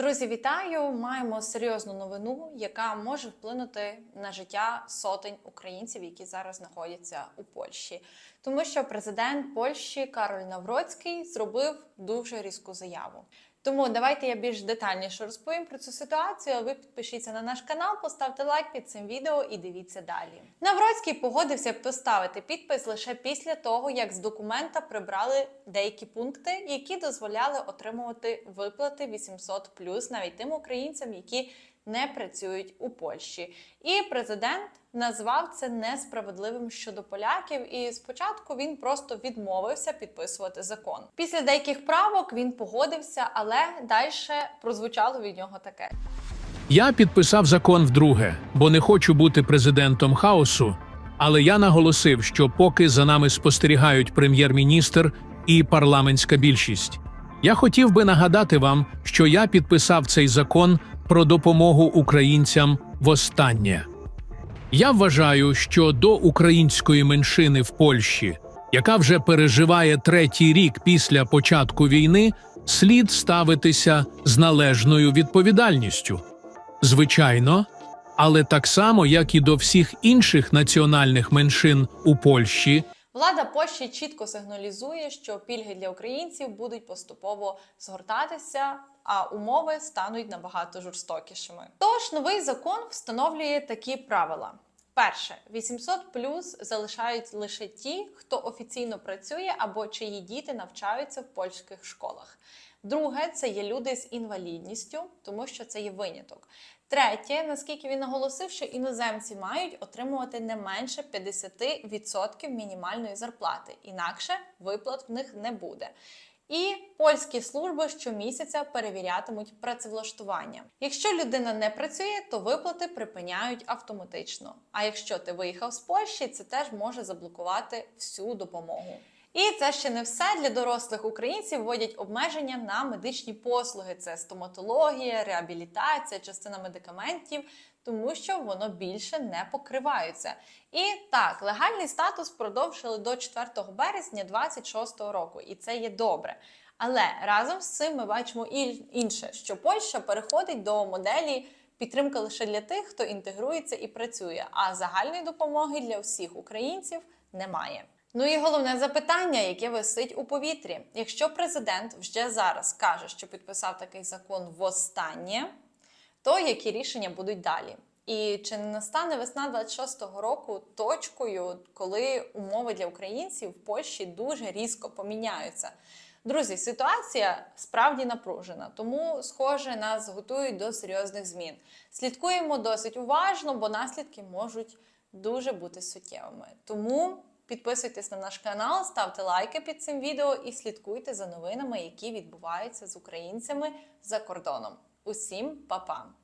Друзі, вітаю! Маємо серйозну новину, яка може вплинути на життя сотень українців, які зараз знаходяться у Польщі. Тому що президент Польщі Кароль Навроцький зробив дуже різку заяву. Тому давайте я більш детальніше розповім про цю ситуацію. Ви підпишіться на наш канал, поставте лайк під цим відео і дивіться далі. Навроцький погодився поставити підпис лише після того, як з документа прибрали деякі пункти, які дозволяли отримувати виплати 800 навіть тим українцям, які не працюють у Польщі. І президент назвав це несправедливим щодо поляків. І спочатку він просто відмовився підписувати закон. Після деяких правок він погодився, але далі прозвучало від нього таке. Я підписав закон вдруге, бо не хочу бути президентом хаосу. Але я наголосив, що поки за нами спостерігають прем'єр-міністр і парламентська більшість. Я хотів би нагадати вам, що я підписав цей закон про допомогу українцям востаннє. Я вважаю, що до української меншини в Польщі, яка вже переживає третій рік після початку війни, слід ставитися з належною відповідальністю. Звичайно, але так само, як і до всіх інших національних меншин у Польщі, Влада Польщі чітко сигналізує, що пільги для українців будуть поступово згортатися, а умови стануть набагато жорстокішими. Тож новий закон встановлює такі правила. Перше, 800 плюс залишають лише ті, хто офіційно працює або чиї діти навчаються в польських школах. Друге, це є люди з інвалідністю, тому що це є виняток. Третє, наскільки він наголосив, що іноземці мають отримувати не менше 50% мінімальної зарплати, інакше виплат в них не буде. І польські служби щомісяця перевірятимуть працевлаштування. Якщо людина не працює, то виплати припиняють автоматично. А якщо ти виїхав з Польщі, це теж може заблокувати всю допомогу. І це ще не все для дорослих українців вводять обмеження на медичні послуги: це стоматологія, реабілітація, частина медикаментів, тому що воно більше не покриваються. І так, легальний статус продовжили до 4 березня 2026 року, і це є добре. Але разом з цим ми бачимо інше, що Польща переходить до моделі. Підтримка лише для тих, хто інтегрується і працює, а загальної допомоги для всіх українців немає. Ну і головне запитання, яке висить у повітрі. Якщо президент вже зараз каже, що підписав такий закон востаннє, то які рішення будуть далі? І чи не настане весна 26-го року точкою, коли умови для українців в Польщі дуже різко поміняються? Друзі, ситуація справді напружена, тому, схоже, нас готують до серйозних змін. Слідкуємо досить уважно, бо наслідки можуть дуже бути суттєвими. Тому підписуйтесь на наш канал, ставте лайки під цим відео і слідкуйте за новинами, які відбуваються з українцями за кордоном. Усім па-па!